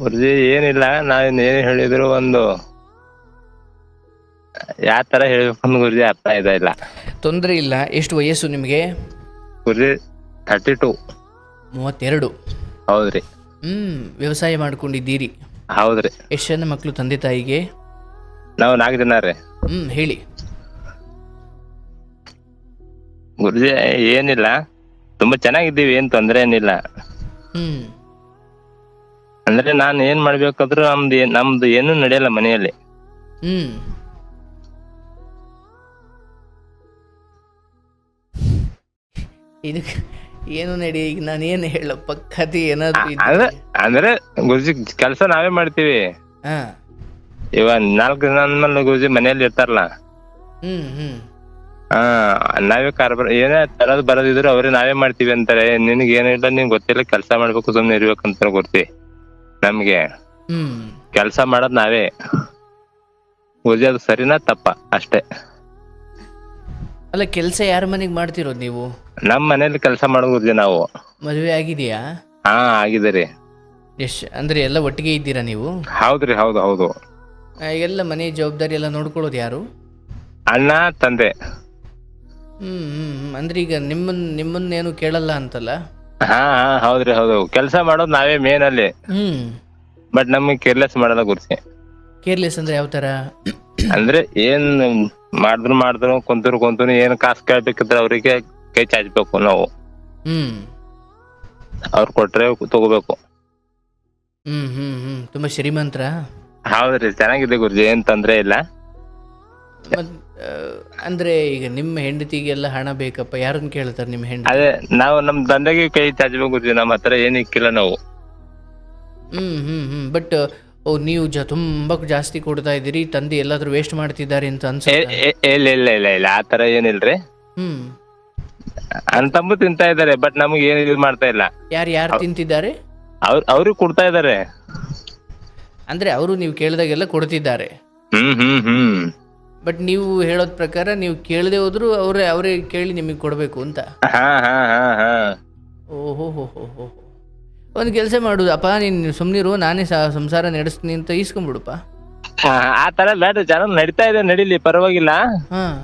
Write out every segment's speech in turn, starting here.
ಗುರುಜಿ ಏನಿಲ್ಲ. ನಾವ್ ಏನ್ ಹೇಳಿದ್ರು ಒಂದು ಯಾವ ತರ ಹೇಳ್ಬೇಕು ಗುರುಜಿ ಅರ್ಥ ಇದ ಇಲ್ಲ. ತೊಂದರೆ ಇಲ್ಲ. ಎಷ್ಟು ವಯಸ್ಸು ನಿಮಗೆ? ಗುರುಜಿ ತರ್ಟಿ ಟು ಮೂವತ್ತೆರಡು ಹೌದ್ರಿ ಹ್ಮ್ ವ್ಯವಸಾಯ ಮಾಡ್ಕೊಂಡಿದ್ದೀರಿ. ಹೌದ್ರಿ ಎಷ್ಟು ಜನ ಮಕ್ಕಳು ತಂದೆ ತಾಯಿಗೆ? ನಾವು ನಾಲ್ಕು ಜನ ರೀ. ಹ್ಮ್ ಹೇಳಿ. ಗುರುಜಿ ಏನಿಲ್ಲ. ತುಂಬಾ ಚೆನ್ನಾಗಿದ್ದೀವಿ ಏನ್ ತೊಂದ್ರೆ ಏನಿಲ್ಲ. ಹ್ಞೂ ಅಂದ್ರೆ ನಾನ್ ಏನ್ ಮಾಡ್ಬೇಕಾದ್ರೂ ನಮ್ದು ಏನ್- ನಮ್ದು ಏನು ನಡೆಯಲ್ಲ ಮನೆಯಲ್ಲಿ. ಹ್ಮ್. ಇದಕ್ಕೆ ಏನು ನಡಿ ಈಗ ನಾನು ಏನು ಹೇಳಪ್ಪ? ಕತೆ ಏನಾದ್ರು ಅಂದ್ರೆ ಅಂದ್ರೆ ಗುರುಜಿ ಕೆಲಸ ನಾವೇ ಮಾಡ್ತೀವಿ. ಆ ಇವಾಗ ನಾಲ್ಕು ದಿನ ಅಂದ್ಮೇಲೆ ಗುರುಜಿ ಮನೆಯಲ್ಲಿ ಇರ್ತಾರಲ್ಲ. ಹ್ಮ್ ಹ್ಮ್. ಹಾ ನಾವೇ ಕಾರ್ಬಾರ್ ಏನೇ ತರದ್ ಬರೋದಿದ್ರು ಅವ್ರೇ ನಾವೇ ಮಾಡ್ತೀವಿ ಅಂತಾರೆ. ನಿನ್ಗೆ ಏನಿಲ್ಲ ನಿನ್ ಗೊತ್ತಿಲ್ಲ ಕೆಲಸ ಮಾಡ್ಬೇಕು ಸುಮ್ನೆ ಇರ್ಬೇಕಂತ ಗೊತ್ತಿ ನಮ್ಗೆ. ಕೆಲಸ ಮಾಡೋದ್ ನಾವೇ. ಅದು ಸರಿನಾ ತಪ್ಪ? ಅಷ್ಟೇ. ಅಲ್ಲ ಕೆಲಸ ಯಾರ ಮನೆಗೆ ಮಾಡ್ತಿರೋದು ನೀವು? ನಮ್ ಮನೇಲಿ ಕೆಲಸ ಮಾಡೋದು ನಾವು. ಮದುವೆ ಆಗಿದೆಯಾ? ಹಾ ಆಗಿದೆ ರೀ. ಎಷ್ಟ್ ಅಂದ್ರೆ ಎಲ್ಲ ಒಟ್ಟಿಗೆ ಇದ್ದೀರಾ ನೀವು? ಹೌದ್ರಿ ಹೌದು ಹೌದು. ಆ, ಎಲ್ಲ ಮನೆ ಜವಾಬ್ದಾರಿ ಎಲ್ಲ ನೋಡ್ಕೊಳ್ಳೋದು ಯಾರು? ಅಣ್ಣ ತಂದೆ. ಹ್ಮ್ ಹ್ಮ್ ಅಂದರೆ ಈಗ ನಿಮ್ಮನ್ನ ನಿಮ್ಮನ್ನೇನು ಕೇಳಲ್ಲ ಅಂತಲ್ಲ? ಹಾ ಹಾ ಹೌದ್ರಿ ಹೌದು. ಕೆಲಸ ಮಾಡೋದ್ ನಾವೇ ಮೇನ್ ಅಲ್ಲಿ. ಹ್ಞೂ ಬಟ್ ನಮಗೆ ಕೇರ್ಲೆಸ್ ಮಾಡಲ್ಲ ಗುರ್ಜಿ ಕೇರ್ಲೆಸ್ ಅಂದ್ರೆ ಯಾವ ತರ? ಅಂದ್ರೆ ಏನ್ ಮಾಡಿದ್ರು ಮಾಡಿದ್ರು ಕುಂತರು ಕುಂತರು ಏನ್ ಕಾಸು ಕೇಳ್ಬೇಕಿದ್ರೆ ಅವರಿಗೆ ಕೈ ಚಾಚ್ಬೇಕು ನಾವು. ಹ್ಮ್. ಅವ್ರು ಕೊಟ್ರೆ ತಗೋಬೇಕು. ಹ್ಮ್ ಹ್ಮ್ ಹ್ಮ್. ತುಂಬಾ ಶ್ರೀಮಂತರ. ಹೌದ್ರಿ ಚೆನ್ನಾಗಿದೆ ಗುರುಜಿ ಏನ್ ತೊಂದ್ರೆ ಇಲ್ಲ. ಅಂದ್ರೆ ಅಂದರೆ ಈಗ ನಿಮ್ಮ ಹೆಂಡತಿಗೆಲ್ಲ ಹಣ ಬೇಕಪ್ಪ ಯಾರನ್ನ ಕೇಳ್ತಾರೆ ನಿಮ್ಮ ಹೆಂಡತಿ? ಅದೇ ನಾವು ನಮ್ ದಂಧೆಗೆ ಕೈ ಚಾಚ್ಬೇಕು ಗುರುಜಿ ನಮ್ಮ ಹತ್ರ ಏನಿಕ್ಕಿಲ್ಲ ನಾವು. ಹ್ಞೂ ಹ್ಞೂ ಹ್ಞೂ ಬಟ್ ಓ ನೀವು ಜ ತುಂಬ ಜಾಸ್ತಿ ಕೊಡ್ತಾ ಇದ್ದೀರಿ ತಂದೆ ಎಲ್ಲಾದರೂ ವೇಸ್ಟ್ ಮಾಡ್ತಿದ್ದಾರೆ ಅಂತ ಅನ್ಸುತ್ತೆ? ಇಲ್ಲ ಇಲ್ಲ ಇಲ್ಲ ಇಲ್ಲ ಆ ತರ ಏನಿಲ್ರಿ? ಹ್ಞೂ ಅನ್ ತಂಬು ತಿಂತಾ ಇದ್ದಾರೆ ಬಟ್ ನಮ್ಗೆ ಏನ್ ಇದು ಮಾಡ್ತಾ ಇಲ್ಲ. ಯಾರು ಯಾರು ತಿಂತಿದ್ದಾರೆ? ಅವ್ರ ಅವ್ರಿಗೆ ಕೊಡ್ತಾ ಇದ್ದಾರೆ. ಅಂದ್ರೆ ಅವರು ನೀವು ಕೇಳಿದಾಗೆಲ್ಲ ಕೊಡ್ತಿದ್ದಾರೆ. ಹ್ಮ್ ಹ್ಮ್ ಹ್ಮ್. ಬಟ್ ನೀವು ಹೇಳೋದ್ ಪ್ರಕಾರ ನೀವು ಕೇಳದೆ ಹೋದ್ರು ಅವರೇ ಅವರೇ ಕೇಳಿ ನಿಮಗೆ ಕೊಡಬೇಕು ಅಂತ. ಹಾ ಹಾ ಹಾ ಹಾ. ಓಹೋ ಹೋ ಹೋ ಹೋ ಒಂದು ಕೆಲಸ ಮಾಡುದು. ಅಪ್ಪ ನೀನು ಸುಮ್ಮನಿರು ನಾನೇ ಸಹ ಸಂಸಾರ ನಡೆಸ್ತೀನಿ ಅಂತ ಈಸ್ಕೊಂಡ್ಬಿಡುಪ್ಪ. ಹಾ, ಆ ತರ ಬೇಡ ಜನ ನಡೀತಾ ಇದೆ ನಡೀಲಿ ಪರವಾಗಿಲ್ಲ. ಹಾಂ.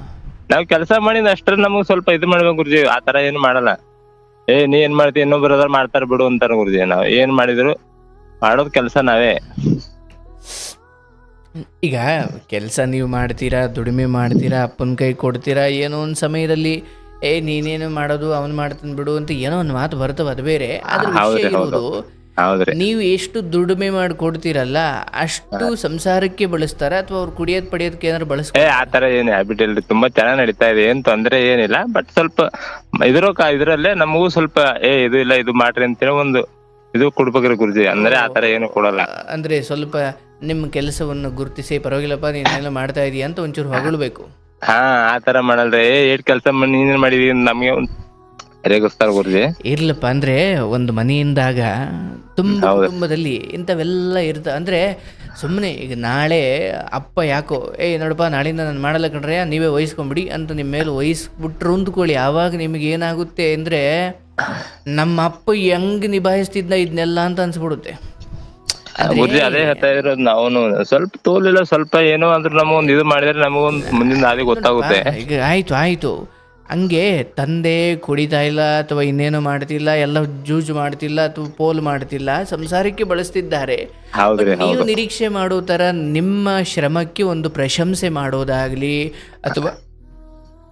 ನಾವ್ ಕೆಲಸ ಮಾಡಿದ ಅಷ್ಟ್ರ ನಮಗ್ ಸ್ವಲ್ಪ ಇದು ಮಾಡ್ಬೇಕು ಗುರುಜಿ ಆ ತರ ಏನು ಮಾಡಲ್ಲ. ಏ ನೀ ಏನ್ ಮಾಡ್ತಿ ಇನ್ನೊಬ್ರು ಅದಾರ ಮಾಡ್ತಾರ ಬಿಡು ಅಂತಾರ ಗುರುಜಿ ನಾವ್ ಏನ್ ಮಾಡಿದ್ರು ಮಾಡೋದ್ ಕೆಲಸ ನಾವೇ. ಈಗ ಕೆಲಸ ನೀವು ಮಾಡ್ತೀರಾ ದುಡಿಮೆ ಮಾಡ್ತೀರಾ ಅಪ್ಪನ ಕೈ ಕೊಡ್ತೀರಾ ಏನೋ ಒಂದು ಸಮಯದಲ್ಲಿ ಏ ನೀನೇನು ಮಾಡೋದು ಅವನು ಮಾಡ್ತಾನೆ ಬಿಡು ಅಂತ ಏನೋ ಒಂದು ಮಾತು ಬರ್ತವ ಅದು ಬೇರೆ. ಅದ್ರ ವಿಷಯ. ನೀವು ಎಷ್ಟು ದುಡಿಮೆ ಮಾಡಿ ಕೊಡ್ತೀರಲ್ಲ ಅಷ್ಟು ಸಂಸಾರಕ್ಕೆ ಬಳಸ್ತಾರ ಅಥವಾ ಅವ್ರು ಕುಡಿಯೋದ್ ಪಡಿಯೋದಕ್ಕೆ ಏನಾದ್ರು ಬಳಸ್ತಾರೆ ಆತರ ಏನ್ ಹ್ಯಾಬಿಟ್ ಇಲ್ರಿ. ತುಂಬಾ ಚೆನ್ನಾಗ್ ನಡೀತಾ ಇದೆ ಏನ್ ತೊಂದ್ರೆ ಏನಿಲ್ಲ ಬಟ್ ಸ್ವಲ್ಪ ಇದ್ರ ಇದ್ರಲ್ಲೇ ನಮಗೂ ಸ್ವಲ್ಪ ಏ ಇದು ಇಲ್ಲ ಇದು ಮಾಡ್ರಿ ಅಂತೇಳಿ ಒಂದು ಇದು ಕೊಡ್ಬೇಕ್ರಿ ಗುರುಜಿ. ಅಂದ್ರೆ ಆತರ ತರ ಏನು ಕೊಡಲ್ಲ. ಅಂದ್ರೆ ಸ್ವಲ್ಪ ನಿಮ್ಮ ಕೆಲಸವನ್ನು ಗುರುತಿಸಿ ಪರವಾಗಿಲ್ಲಪ್ಪ ನೀನೆಲ್ಲ ಮಾಡ್ತಾ ಇದೀಯ ಅಂತ ಒಂಚೂರು ಹೊಗಳ್ಬೇಕು. ಹಾ ಆ ತರ ಮಾಡಲ್ರಿ ಏಟ್ ಕೆಲಸ ನೀನೇನ್ ನೀನ್ ಮಾಡಿದೀನಿ ನಮ್ಗೆ ಒಂದ್ ರೇಗಿಸ್ತಾರ ಗುರುಜಿ. ಇರ್ಲಪ್ಪ ಅಂದ್ರೆ ಒಂದು ಮನೆಯಿಂದಾಗ ತುಂಬ. ಕುಟುಂಬದಲ್ಲಿ ಇಂಥವೆಲ್ಲ ಇರ್ತ ಅಂದ್ರೆ ಸುಮ್ಮನೆ ಈಗ ನಾಳೆ ಅಪ್ಪ ಯಾಕೋ ಏ ನೋಡಪ್ಪ ನಾಳೆಯಿಂದ ನಾನು ಮಾಡಲ್ಲ ಕಣ್ರೆ ನೀವೇ ವಹಿಸ್ಕೊಂಬಿಡಿ ಅಂತ ನಿಮ್ಮ ಮೇಲೆ ವಹಿಸ್ಬಿಟ್ರು ಅಂದ್ಕೊಳ್ಳಿ. ಯಾವಾಗ ನಿಮಗೆ ಏನಾಗುತ್ತೆ ಅಂದ್ರೆ ನಮ್ಮ ಅಪ್ಪ ಹೆಂಗ್ ನಿಭಾಯಿಸ್ತಿದ್ದ ಇದನ್ನೆಲ್ಲ ಅಂತ ಅನ್ಸ್ಬಿಡುತ್ತೆ. ಗುರುಜಿ ಅದೇ. ಹೇಳ್ತಾ ಇರೋದು. ನಾವು ಸ್ವಲ್ಪ ತೋಲಿಲ್ಲ ಸ್ವಲ್ಪ ಏನೋ ಅಂದ್ರೆ ನಮಗೊಂದು ಇದು ಮಾಡಿದ್ರೆ ನಮಗೊಂದು ಮುಂದಿನ ದಾರಿ ಗೊತ್ತಾಗುತ್ತೆ. ಈಗ ಆಯ್ತು ಆಯ್ತು. ಹಂಗೆ ತಂದೆ ಕುಡಿತಾ ಇಲ್ಲ ಅಥವಾ ಇನ್ನೇನು ಮಾಡ್ತಿಲ್ಲ ಎಲ್ಲ ಜೂಜು ಮಾಡ್ತಿಲ್ಲ ಅಥವಾ ಪೋಲ್ ಮಾಡ್ತಿಲ್ಲ ಸಂಸಾರಕ್ಕೆ ಬಳಸ್ತಿದ್ದಾರೆ. ನೀವು ನಿರೀಕ್ಷೆ ಮಾಡೋ ತರ ನಿಮ್ಮ ಶ್ರಮಕ್ಕೆ ಒಂದು ಪ್ರಶಂಸೆ ಮಾಡೋದಾಗ್ಲಿ ಅಥವಾ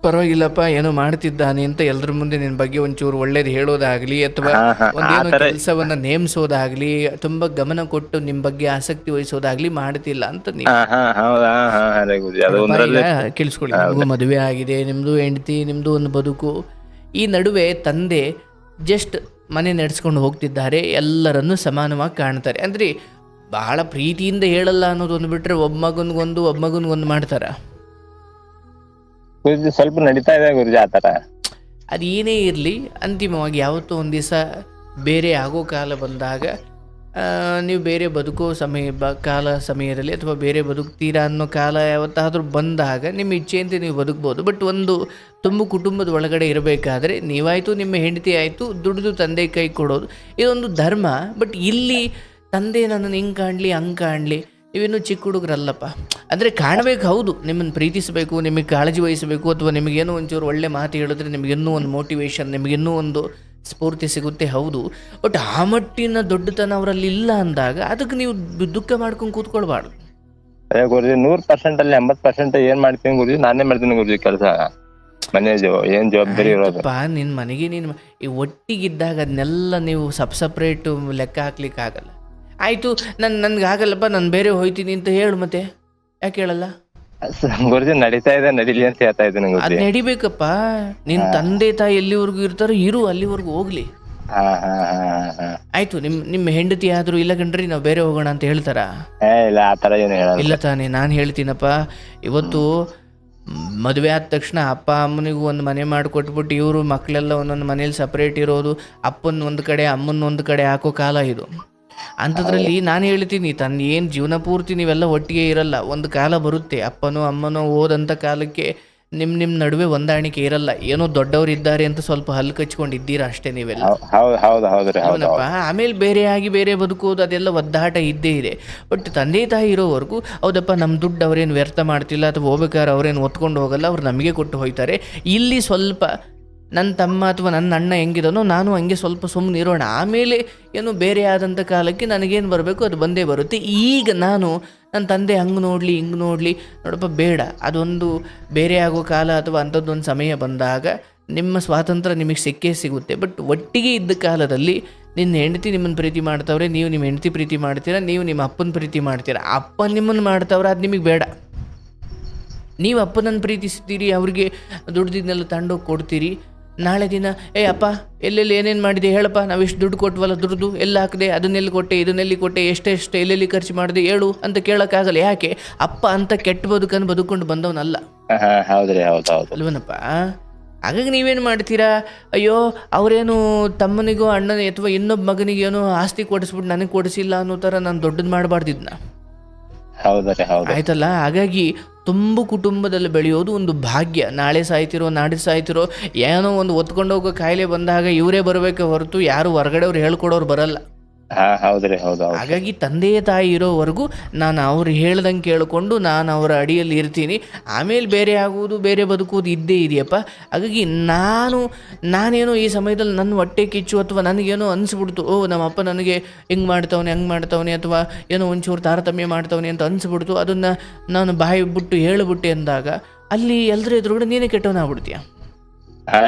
ಪರವಾಗಿಲ್ಲಪ್ಪ ಏನೋ ಮಾಡ್ತಿದ್ದಾನೆ ಅಂತ ಎಲ್ಲರ ಮುಂದೆ ನಿನ್ನ ಬಗ್ಗೆ ಒಂಚೂರು ಒಳ್ಳೇದು ಹೇಳೋದಾಗ್ಲಿ ಅಥವಾ ಒಂದೇನೋ ಕೆಲಸವನ್ನ ನೇಮಿಸೋದಾಗ್ಲಿ ತುಂಬಾ ಗಮನ ಕೊಟ್ಟು ನಿಮ್ ಬಗ್ಗೆ ಆಸಕ್ತಿ ವಹಿಸೋದಾಗ್ಲಿ ಮಾಡ್ತಿಲ್ಲ ಅಂತ ನೀವು. ಕೇಳಿಸ್ಕೊಳ್ಳಿ. ನಿಮಗೂ ಮದುವೆ ಆಗಿದೆ ನಿಮ್ದು ಹೆಂಡತಿ ನಿಮ್ದು ಒಂದು ಬದುಕು. ಈ ನಡುವೆ ತಂದೆ ಜಸ್ಟ್ ಮನೆ ನಡೆಸ್ಕೊಂಡು ಹೋಗ್ತಿದ್ದಾರೆ ಎಲ್ಲರನ್ನು ಸಮಾನವಾಗಿ ಕಾಣ್ತಾರೆ. ಅಂದ್ರೆ ಬಹಳ ಪ್ರೀತಿಯಿಂದ ಹೇಳಲ್ಲ ಅನ್ನೋದು ಬಿಟ್ರೆ ಒಬ್ಬ ಮಗನ್ಗೊಂದು ಒಬ್ಬ ಮಗನ್ಗೊಂದು ಮಾಡ್ತಾರ? ಸ್ವಲ್ಪ ನಡೀತಾ ಇದೆ ಗುರುಜಿ ಆ ತರ ಅದು ಏನೇ ಇರಲಿ, ಅಂತಿಮವಾಗಿ ಯಾವತ್ತೋ ಒಂದು ದಿವಸ ಬೇರೆ ಆಗೋ ಕಾಲ ಬಂದಾಗ ನೀವು ಬೇರೆ ಬದುಕೋ ಸಮಯ, ಬ, ಕಾಲ ಸಮಯದಲ್ಲಿ ಅಥವಾ ಬೇರೆ ಬದುಕ್ತೀರಾ ಅನ್ನೋ ಕಾಲ ಯಾವತ್ತಾದರೂ ಬಂದಾಗ ನಿಮ್ಮ ಇಚ್ಛೆಯಂತೆ ನೀವು ಬದುಕ್ಬೋದು. ಬಟ್ ಒಂದು ತುಂಬ ಕುಟುಂಬದ ಒಳಗಡೆ ಇರಬೇಕಾದ್ರೆ ನೀವಾಯಿತು, ನಿಮ್ಮ ಹೆಂಡತಿ ಆಯಿತು, ದುಡಿದು ತಂದೆ ಕೈ ಕೊಡೋದು, ಇದೊಂದು ಧರ್ಮ. ಬಟ್ ಇಲ್ಲಿ ತಂದೆ ನನ್ನನ್ನು ಹಿಂಗೆ ಕಾಣಲಿ, ಹಂಗೆ ಕಾಣಲಿ ನೀವಿನ್ನೂ ಚಿಕ್ಕ ಹುಡುಗರಲ್ಲಪ್ಪ. ಅಂದರೆ ಕಾಣಬೇಕು ಹೌದು ನಿಮ್ಮನ್ನು ಪ್ರೀತಿಸಬೇಕು ನಿಮಗೆ ಕಾಳಜಿ ವಹಿಸಬೇಕು ಅಥವಾ ನಿಮಗೇನೋ ಒಂಚೂರು ಒಳ್ಳೆ ಮಾತು ಹೇಳಿದ್ರೆ ನಿಮಗಿನ್ನೂ ಒಂದು ಮೋಟಿವೇಶನ್ ನಿಮಗಿನ್ನೂ ಒಂದು ಸ್ಫೂರ್ತಿ ಸಿಗುತ್ತೆ ಹೌದು. ಬಟ್ ಆ ಮಟ್ಟಿನ ದೊಡ್ಡತನ ಅವರಲ್ಲಿ ಇಲ್ಲ ಅಂದಾಗ ಅದಕ್ಕೆ ನೀವು ದುಃಖ ಮಾಡ್ಕೊಂಡು ಕೂತ್ಕೊಳ್ಬಾರ್ದು. ಅದೇ ಗುರುಜಿ ನೂರ್ ಪರ್ಸೆಂಟ್ ಅಲ್ಲಿ ಎಂಬತ್ ಪರ್ಸೆಂಟ್ ಏನ್ ಮಾಡ್ತೀನಿ ಗುರುಜಿ? ನಾನೇ ಮಾಡ್ತೀನಿ ಗುರುಜಿ ಕೆಲಸ. ಮನೆ ಏನ್ ಜವಾಬ್ದಾರಿ ಇರೋದು? ನಿನ್ ಮನೆಗೆ ನೀನು ಈ ಒಟ್ಟಿಗಿದ್ದಾಗ ಅದನ್ನೆಲ್ಲ ನೀವು ಸಪ್ ಸಪ್ರೇಟ್ ಲೆಕ್ಕ ಹಾಕ್ಲಿಕ್ಕೆ ಆಗಲ್ಲ ಆಯಿತು ನನ್ನ ನನ್ಗೆ ಆಗಲ್ಲಪ್ಪ ನಾನು ಬೇರೆ ಹೋಯ್ತೀನಿ ಅಂತ ಹೇಳು ಮತ್ತೆ. ಯಾಕೆ ಹೇಳಲ್ಲ? ಗುರುಜಿ ನಡೀತಾ ಇದೆ ನಡೀಲಿ ಅಂತ ಹೇಳ್ತಾ ಇದ್ದೀನಿ ಅದ್ ಗುರುಜಿ. ನಡಿಬೇಕಪ್ಪ. ನಿನ್ ತಂದೆ ತಾಯಿ ಎಲ್ಲಿವರೆಗೂ ಇರ್ತಾರೋ ಇರು ಅಲ್ಲಿವರೆಗೂ ಹೋಗ್ಲಿ. ಹಾ ಹಾ ಹಾ ಹಾ ಹಾ. ಆಯ್ತು ನಿಮ್ ನಿಮ್ಮ ಹೆಂಡತಿ ಆದ್ರೂ ಇಲ್ಲ ಕಣ್ರಿ ನಾವು ಬೇರೆ ಹೋಗೋಣ ಅಂತ ಹೇಳ್ತಾರಾ? ಏ ಇಲ್ಲ ಆತರ ಏನು ಹೇಳಲ್ಲ ಇಲ್ಲ ತಾನೇ ನಾನು ಹೇಳ್ತೀನಪ್ಪ. ಇವತ್ತು ಮದುವೆ ಆದ ತಕ್ಷಣ ಅಪ್ಪ ಅಮ್ಮನಿಗೂ ಒಂದು ಮನೆ ಮಾಡಿಕೊಟ್ಬಿಟ್ಟು ಇವರು ಮಕ್ಕಳೆಲ್ಲ ಒಂದೊಂದು ಮನೇಲಿ ಸಪ್ರೇಟ್ ಇರೋದು ಅಪ್ಪನ ಒಂದು ಕಡೆ ಅಮ್ಮನ ಒಂದು ಕಡೆ ಹಾಕೋ ಕಾಲ ಇದು. ಅಂಥದ್ರಲ್ಲಿ ನಾನು ಹೇಳ್ತೀನಿ ತನ್ನ ಏನು ಜೀವನ ಪೂರ್ತಿ ನೀವೆಲ್ಲ ಒಟ್ಟಿಗೆ ಇರಲ್ಲ ಒಂದು ಕಾಲ ಬರುತ್ತೆ ಅಪ್ಪನೋ ಅಮ್ಮನೋ ಓದಂಥ ಕಾಲಕ್ಕೆ ನಿಮ್ಮ ನಿಮ್ಮ ನಡುವೆ ಹೊಂದಾಣಿಕೆ ಇರಲ್ಲ ಏನೋ ದೊಡ್ಡವರು ಇದ್ದಾರೆ ಅಂತ ಸ್ವಲ್ಪ ಹಲ್ಲು ಕಚ್ಕೊಂಡಿದ್ದೀರಾ ಅಷ್ಟೇ ನೀವೆಲ್ಲ? ಅವನಪ್ಪ ಆಮೇಲೆ ಬೇರೆ ಆಗಿ ಬೇರೆ ಬದುಕೋದು ಅದೆಲ್ಲ ಒದ್ದಾಟ ಇದ್ದೇ ಇದೆ. ಬಟ್ ತಂದೆ ತಾಯಿ ಇರೋವರೆಗೂ ಹೌದಪ್ಪ ನಮ್ಮ ದುಡ್ಡು ಅವ್ರೇನು ವ್ಯರ್ಥ ಮಾಡ್ತಿಲ್ಲ ಅಥವಾ ಹೋಗ್ಬೇಕಾದ್ರೆ ಅವ್ರೇನು ಒತ್ಕೊಂಡು ಹೋಗಲ್ಲ ಅವ್ರು ನಮಗೆ ಕೊಟ್ಟು ಹೋಯ್ತಾರೆ. ಇಲ್ಲಿ ಸ್ವಲ್ಪ ನನ್ನ ತಮ್ಮ ಅಥವಾ ನನ್ನ ಅಣ್ಣ ಹೆಂಗಿದನೋ ನಾನು ಹಂಗೆ ಸ್ವಲ್ಪ ಸುಮ್ಮನೆ ಇರೋಣ. ಆಮೇಲೆ ಏನು ಬೇರೆ ಆದಂಥ ಕಾಲಕ್ಕೆ ನನಗೇನು ಬರಬೇಕು ಅದು ಬಂದೇ ಬರುತ್ತೆ. ಈಗ ನಾನು ನನ್ನ ತಂದೆ ಹಂಗೆ ನೋಡಲಿ, ಹಿಂಗೆ ನೋಡಲಿ. ನೋಡಪ್ಪ, ಬೇಡ. ಅದೊಂದು ಬೇರೆ ಆಗೋ ಕಾಲ ಅಥವಾ ಅಂಥದ್ದೊಂದು ಸಮಯ ಬಂದಾಗ ನಿಮ್ಮ ಸ್ವಾತಂತ್ರ್ಯ ನಿಮಗೆ ಸಿಕ್ಕೇ ಸಿಗುತ್ತೆ. ಬಟ್ ಒಟ್ಟಿಗೆ ಇದ್ದ ಕಾಲದಲ್ಲಿ ನಿನ್ನ ಹೆಂಡತಿ ನಿಮ್ಮನ್ನು ಪ್ರೀತಿ ಮಾಡ್ತಾವ್ರೆ, ನೀವು ನಿಮ್ಮ ಹೆಂಡತಿ ಪ್ರೀತಿ ಮಾಡ್ತೀರಾ, ನೀವು ನಿಮ್ಮ ಅಪ್ಪನ ಪ್ರೀತಿ ಮಾಡ್ತೀರಾ. ಅಪ್ಪ ನಿಮ್ಮನ್ನು ಮಾಡ್ತವ್ರೆ, ಅದು ನಿಮಗೆ ಬೇಡ. ನೀವು ಅಪ್ಪನನ್ನು ಪ್ರೀತಿಸ್ತೀರಿ, ಅವ್ರಿಗೆ ದುಡ್ದಿದ್ದನ್ನೆಲ್ಲ ತಂಡೋಗಿ ಕೊಡ್ತೀರಿ. ನಾಳೆ ದಿನ ಏ ಅಪ್ಪ ಎಲ್ಲೆಲ್ಲಿ ಏನೇನು ಮಾಡಿದೆ ಹೇಳಪ್ಪ ನಾವು ಎಷ್ಟು ದುಡ್ಡು ಕೊಟ್ವಲ್ಲ ದುಡ್ದು ಎಲ್ಲ ಹಾಕಿದೆ ಅದನ್ನೆಲ್ಲಿ ಕೊಟ್ಟೆ ಇದನ್ನೆಲ್ಲಿ ಕೊಟ್ಟೆ ಎಷ್ಟೆಷ್ಟು ಎಲ್ಲೆಲ್ಲಿ ಖರ್ಚು ಮಾಡಿದೆ ಹೇಳು ಅಂತ ಕೇಳೋಕ್ಕಾಗಲ್ಲ ಯಾಕೆ? ಅಪ್ಪ ಅಂತ ಕೆಟ್ಟ ಬದುಕನ್ನು ಬದುಕೊಂಡು ಬಂದವನಲ್ಲ. ಅಲ್ವನಪ್ಪ? ಹಾಗಾಗಿ ನೀವೇನು ಮಾಡ್ತೀರಾ? ಅಯ್ಯೋ ಅವರೇನು ತಮ್ಮನಿಗೋ ಅಣ್ಣನ ಅಥವಾ ಇನ್ನೊಬ್ಬ ಮಗನಿಗೇನೋ ಆಸ್ತಿ ಕೊಡಿಸ್ಬಿಟ್ಟು ನನಗೆ ಕೊಡಿಸಿಲ್ಲ ಅನ್ನೋ ಥರ ನಾನು ದೊಡ್ಡದು ಮಾಡಬಾರ್ದಿದ್ನ? ಆಯ್ತಲ್ಲ? ಹಾಗಾಗಿ ತುಂಬ ಕುಟುಂಬದಲ್ಲಿ ಬೆಳೆಯೋದು ಒಂದು ಭಾಗ್ಯ. ನಾಳೆ ಸಾಯ್ತಿರೋ ನಾಡಿ ಸಾಯ್ತಿರೋ, ಏನೋ ಒಂದು ಒತ್ಕೊಂಡು ಹೋಗೋ ಕಾಯಿಲೆ ಬಂದಾಗ ಇವರೇ ಬರಬೇಕೆ ಹೊರತು ಯಾರು ಹೊರಗಡೆಯವ್ರು ಹೇಳ್ಕೊಡೋರು ಬರಲ್ಲ. ಹಾಗಾಗಿ ತಂದೆ ತಾಯಿ ಇರೋವರೆಗೂ ನಾನು ಅವ್ರು ಹೇಳ್ದಂಗೆ ಕೇಳಿಕೊಂಡು ನಾನು ಅವರ ಅಡಿಯಲ್ಲಿ ಇರ್ತೀನಿ. ಆಮೇಲೆ ಬೇರೆ ಆಗುವುದು, ಬೇರೆ ಬದುಕುವುದು ಇದ್ದೇ ಇದೆಯಪ್ಪ. ಹಾಗಾಗಿ ನಾನು, ನಾನೇನೋ ಈ ಸಮಯದಲ್ಲಿ ನನ್ನ ಹೊಟ್ಟೆ ಕಿಚ್ಚು ಅಥವಾ ನನಗೇನೋ ಅನಿಸ್ಬಿಡ್ತು, ಓ, ನಮ್ಮಪ್ಪ ನನಗೆ ಹೆಂಗೆ ಮಾಡ್ತವನೆ, ಹಂಗೆ ಮಾಡ್ತವನೆ ಅಥವಾ ಏನೋ ಒಂಚೂರು ತಾರತಮ್ಯ ಮಾಡ್ತವನೆ ಅಂತ ಅನಿಸ್ಬಿಡ್ತು. ಅದನ್ನು ನಾನು ಬಾಯಿ ಬಿಟ್ಟು ಹೇಳಿಬಿಟ್ಟೆ ಅಂದಾಗ ಅಲ್ಲಿ ಎಲ್ಲರೂ ಎದುರುಗಡೆ ನೀನೇ ಕೆಟ್ಟವನಾಗ್ಬಿಡ್ತೀಯ?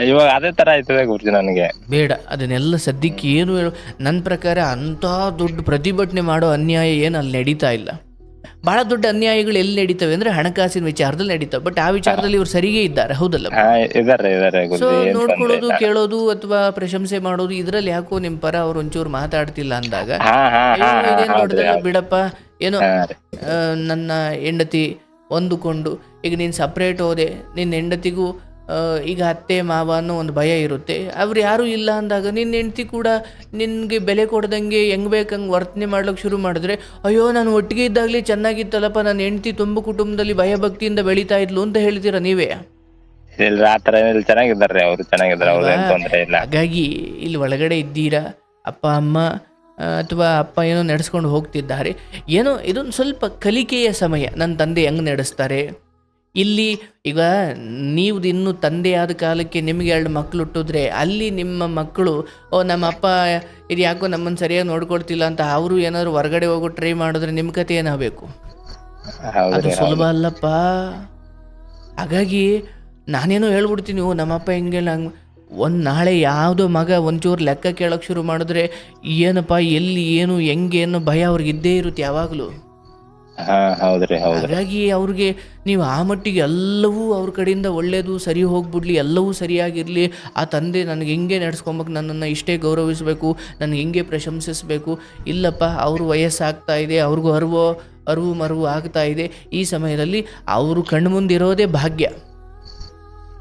ಇವಾಗ ಅದೇ ತರ ಆಯ್ತದೆ ಗುರುಜಿ ನನಗೆ. ಬೇಡ ಅದನ್ನೆಲ್ಲ ಸದ್ಯಕ್ಕೆ ಏನು ಹೇಳು. ನನ್ನ ಪ್ರಕಾರ ಅಂಥ ದೊಡ್ಡ ಪ್ರತಿಭಟನೆ ಮಾಡೋ ಅನ್ಯಾಯ ಏನು ಅಲ್ಲಿ ನಡೀತಾ ಇಲ್ಲ. ಬಹಳ ದೊಡ್ಡ ಅನ್ಯಾಯಗಳು ಎಲ್ಲಿ ನಡೀತವೆ ಅಂದ್ರೆ ಹಣಕಾಸಿನ ವಿಚಾರದಲ್ಲಿ ನಡೀತವೆ. ಬಟ್ ಆ ವಿಚಾರದಲ್ಲಿ ಇವ್ರು ಸರಿಗೆ ಇದ್ದಾರೆ ಹೌದಲ್ಲ? ಹಾ ಇದಾರೆ ಇದಾರೆ ಸೊ ಗುರುಜಿ ಏನ್ ತೊಂದ್ರೆ ನೋಡ್ಕೊಳ್ಳೋದು ಇಲ್ಲ. ಕೇಳೋದು ಅಥವಾ ಪ್ರಶಂಸೆ ಮಾಡೋದು ಇದ್ರಲ್ಲಿ ಯಾಕೋ ನಿಮ್ ಪರ ಅವ್ರು ಒಂಚೂರು ಮಾತಾಡ್ತಿಲ್ಲ ಅಂದಾಗ. ಹಾ ಹಾ ಹಾ ಅಯ್ಯೋ, ಹಾ ಇದೇನ್ ಹೌದ್ರಿ ದೊಡ್ಡದಲ್ಲ ಬಿಡಪ್ಪ. ಏನೋ ಹಾ ರೀ. ಆ, ನನ್ನ ಹೆಂಡತಿ ಹೊಂದಿಕೊಂಡು ಈಗ ನೀನ್ ಸಪ್ರೇಟ್ ಹೋದೆ ನಿನ್ನ ಹೆಂಡತಿಗೂ ಈಗ ಅತ್ತೆ ಮಾವ ಅನ್ನೋ ಒಂದು ಭಯ ಇರುತ್ತೆ. ಅವ್ರು ಯಾರೂ ಇಲ್ಲ ಅಂದಾಗ ನಿನ್ನ ಹೆಂಡತಿ ಕೂಡ ನಿನಗೆ ಬೆಲೆ ಕೊಡ್ದಂಗೆ ಹೆಂಗೆ ಬೇಕಂಗೆ ವರ್ತನೆ ಮಾಡ್ಲಿಕ್ಕೆ ಶುರು ಮಾಡಿದ್ರೆ ಅಯ್ಯೋ ನಾನು ಒಟ್ಟಿಗೆ ಇದ್ದಾಗಲೇ ಚೆನ್ನಾಗಿತ್ತಲ್ಲಪ್ಪ ನನ್ನ ಹೆಂಡತಿ ತುಂಬ ಕುಟುಂಬದಲ್ಲಿ ಭಯಭಕ್ತಿಯಿಂದ ಬೆಳೀತಾ ಇದ್ಲು ಅಂತ ಹೇಳ್ತೀರಾ ನೀವೇ? ಏನಿಲ್ಲ. ಅವ್ರು ಚೆನ್ನಾಗಿದ್ದಾರೆ. ಅವ್ರ ಏನ್ ತೊಂದ್ರೆ ಇಲ್ಲ. ಹಾಗಾಗಿ ಇಲ್ಲಿ ಒಳಗಡೆ ಇದ್ದೀರಾ? ಅಪ್ಪ ಅಮ್ಮ ಅಥವಾ ಅಪ್ಪ ಏನೋ ನಡೆಸ್ಕೊಂಡು ಹೋಗ್ತಿದ್ದಾರೆ. ಏನೋ ಇದೊಂದು ಸ್ವಲ್ಪ ಕಲಿಕೆಯ ಸಮಯ. ನನ್ನ ತಂದೆ ಹೆಂಗೆ ನಡೆಸ್ತಾರೆ? ಇಲ್ಲಿ ಈಗ ನೀವು ಇನ್ನೂ ತಂದೆಯಾದ ಕಾಲಕ್ಕೆ ನಿಮಗೆ ಎರಡು ಮಕ್ಕಳು ಹುಟ್ಟಿದ್ರೆ ಅಲ್ಲಿ ನಿಮ್ಮ ಮಕ್ಕಳು ಓ ನಮ್ಮ ಅಪ್ಪ ಇದು ಯಾಕೋ ನಮ್ಮನ್ನು ಸರಿಯಾಗಿ ನೋಡ್ಕೊಳ್ತಿಲ್ಲ ಅಂತ ಅವರು ಏನಾದ್ರು ಹೊರಗಡೆ ಹೋಗೋ ಟ್ರೈ ಮಾಡಿದ್ರೆ ನಿಮ್ಮ ಕತೆ ಏನಾಗಬೇಕು? ಅದು ಸುಲಭ ಅಲ್ಲಪ್ಪ. ಹಾಗಾಗಿ ನಾನೇನೋ ಹೇಳ್ಬಿಡ್ತೀನಿ ಓ ನಮ್ಮಪ್ಪ ಹೆಂಗೆಲ್ಲ ಹಂಗೆ ಒಂದು ನಾಳೆ ಯಾವುದೋ ಮಗ ಒಂಚೂರು ಲೆಕ್ಕ ಕೇಳೋಕೆ ಶುರು ಮಾಡಿದ್ರೆ ಏನಪ್ಪ ಎಲ್ಲಿ ಏನು ಹೆಂಗೆ ಅನ್ನೋ ಭಯ ಅವ್ರಿಗೆ ಇದ್ದೇ ಇರುತ್ತೆ ಯಾವಾಗಲೂ. ಹಾಗಾಗಿ ಅವ್ರಿಗೆ ನೀವು ಆ ಮಟ್ಟಿಗೆ ಎಲ್ಲವೂ ಅವ್ರ ಕಡೆಯಿಂದ ಒಳ್ಳೇದು ಸರಿ ಹೋಗ್ಬಿಡ್ಲಿ, ಎಲ್ಲವೂ ಸರಿಯಾಗಿರಲಿ. ಆ ತಂದೆ ನನಗೆ ಹೆಂಗೆ ನಡ್ಸ್ಕೊಬೇಕು, ನನ್ನನ್ನು ಇಷ್ಟೇ ಗೌರವಿಸಬೇಕು, ನನಗೆ ಹೆಂಗೆ ಪ್ರಶಂಸಿಸಬೇಕು. ಇಲ್ಲಪ್ಪ, ಅವ್ರ ವಯಸ್ಸಾಗ್ತಾ ಇದೆ, ಅವ್ರಿಗೂ ಅರಿವು ಅರಿವು ಮರುವು ಆಗ್ತಾ ಇದೆ. ಈ ಸಮಯದಲ್ಲಿ ಅವರು ಕಣ್ಮುಂದಿರೋದೇ ಭಾಗ್ಯ.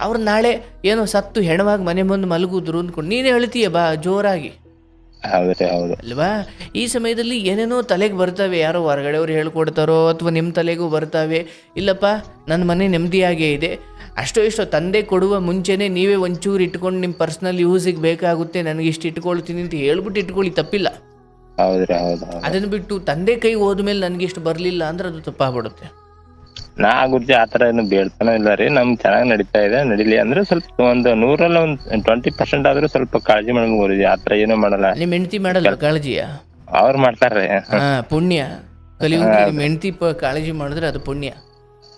ಅವ್ರು ನಾಳೆ ಏನೋ ಸತ್ತು ಹೆಣವಾಗಿ ಮನೆ ಮುಂದೆ ಮಲಗುದ್ರು ಅಂದ್ಕೊಂಡು ನೀನೇ ಹೇಳ್ತೀಯ ಬಾ ಜೋರಾಗಿ. ಹೌದು ಅಲ್ವಾ? ಈ ಸಮಯದಲ್ಲಿ ಏನೇನೋ ತಲೆಗೆ ಬರ್ತವೆ ಯಾರೋ ಹೊರಗಡೆಯವ್ರು ಹೇಳ್ಕೊಡ್ತಾರೋ ಅಥವಾ ನಿಮ್ಮ ತಲೆಗೂ ಬರ್ತವೆ. ಇಲ್ಲಪ್ಪ ನನ್ನ ಮನೆ ನೆಮ್ಮದಿಯಾಗೇ ಇದೆ. ಅಷ್ಟೋ ಇಷ್ಟೋ ತಂದೆ ಕೊಡುವ ಮುಂಚೆನೇ ನೀವೇ ಒಂಚೂರು ಇಟ್ಕೊಂಡು ನಿಮ್ಮ ಪರ್ಸ್ನಲ್ ಯೂಸಿಗೆ ಬೇಕಾಗುತ್ತೆ ನನಗೆ ಇಷ್ಟು ಇಟ್ಕೊಳ್ತೀನಿ ಅಂತ ಹೇಳ್ಬಿಟ್ಟು ಇಟ್ಕೊಳ್ಳಿ ತಪ್ಪಿಲ್ಲ. ಹೌದ್ರಿ ಹೌದು ಹೌದು. ಅದನ್ನು ಬಿಟ್ಟು ತಂದೆ ಕೈ ಹೋದ್ಮೇಲೆ ನನಗೆ ಇಷ್ಟು ಬರಲಿಲ್ಲ ಅಂದ್ರೆ ಅದು ತಪ್ಪಾಗ್ಬಿಡುತ್ತೆ. ನಾ ಗುರುಜಿ ಆತರ ಏನು ಬೇಡ್ತಾನೆ ಇಲ್ಲ ರೀ. ನಮ್ ಚೆನ್ನಾಗ್ ನಡೀತಾ ಇದೆ. ನಡೀಲಿ ಅಂದ್ರೆ ಸ್ವಲ್ಪ ಒಂದು ನೂರಲ್ಲ ಒಂದ್ ಟ್ವೆಂಟಿ ಪರ್ಸೆಂಟ್ ಆದ್ರೂ ಸ್ವಲ್ಪ ಕಾಳಜಿ ಮಾಡಬೇಕು ಗುರುಜಿ ಆತರ ಏನೂ ಮಾಡಲ್ಲ. ನಿಮ್ ಹೆಂಡತಿ ಮಾಡಲ್ಲ ಕಾಳಜಿಯ? ಅವ್ರು ಮಾಡ್ತಾರ್ರಿ ಹಾ ಪುಣ್ಯ. ಕಲಿಯುಗ ಹೆಂಡತಿ ಕಾಳಜಿ ಮಾಡಿದ್ರೆ ಅದು ಪುಣ್ಯ.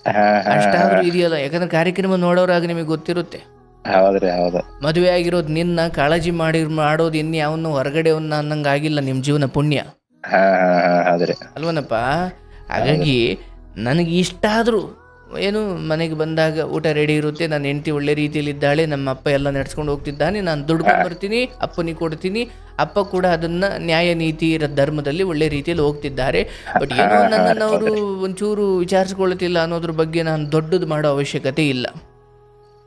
ಹಾ ಹಾ ಅಷ್ಟಾದ್ರೂ ಇದೆಯಲ್ಲ ಯಾಕಂದ್ರೆ ಕಾರ್ಯಕ್ರಮ ನೋಡೋರಾಗ ನಿಮಗೆ ಗೊತ್ತಿರುತ್ತೆ. ಹೌದ್ರಿ ಹೌದು. ಮದುವೆ ಆಗಿರೋದು ನಿನ್ನ ಕಾಳಜಿ ಮಾಡಿ ಮಾಡೋದು ಇನ್ನ ಹೊರಗಡೆವನ್ನ ಅನ್ನಂಗೆ ಆಗಿಲ್ಲ ನಿಮ್ ಜೀವನ ಪುಣ್ಯ. ಹಾ ಹಾ ಹಾ ಹೌದ್ರಿ ಅಲ್ವನಪ್ಪ? ಹಾಗಾಗಿ ನನಗೆ ಇಷ್ಟ ಆದರೂ ಏನು ಮನೆಗೆ ಬಂದಾಗ ಊಟ ರೆಡಿ ಇರುತ್ತೆ ನನ್ನ ಹೆಂಡತಿ ಒಳ್ಳೆ ರೀತಿಯಲ್ಲಿ ಇದ್ದಾಳೆ ನಮ್ಮ ಅಪ್ಪ ಎಲ್ಲ ನಡ್ಸ್ಕೊಂಡು ಹೋಗ್ತಿದ್ದಾನೆ ನಾನು ದುಡ್ಕೊಂಡು ಬರ್ತೀನಿ ಅಪ್ಪನಿಗೆ ಕೊಡ್ತೀನಿ ಅಪ್ಪ ಕೂಡ ಅದನ್ನ ನ್ಯಾಯ ನೀತಿ ಧರ್ಮದಲ್ಲಿ ಒಳ್ಳೆ ರೀತಿಯಲ್ಲಿ ಹೋಗ್ತಿದ್ದಾರೆ. ಬಟ್ ಏನೋ ನನ್ನನ್ನು ಅವರು ಒಂಚೂರು ವಿಚಾರಿಸ್ಕೊಳ್ತಿಲ್ಲ ಅನ್ನೋದ್ರ ಬಗ್ಗೆ ನಾನು ದೊಡ್ಡದು ಮಾಡೋ ಅವಶ್ಯಕತೆ ಇಲ್ಲ.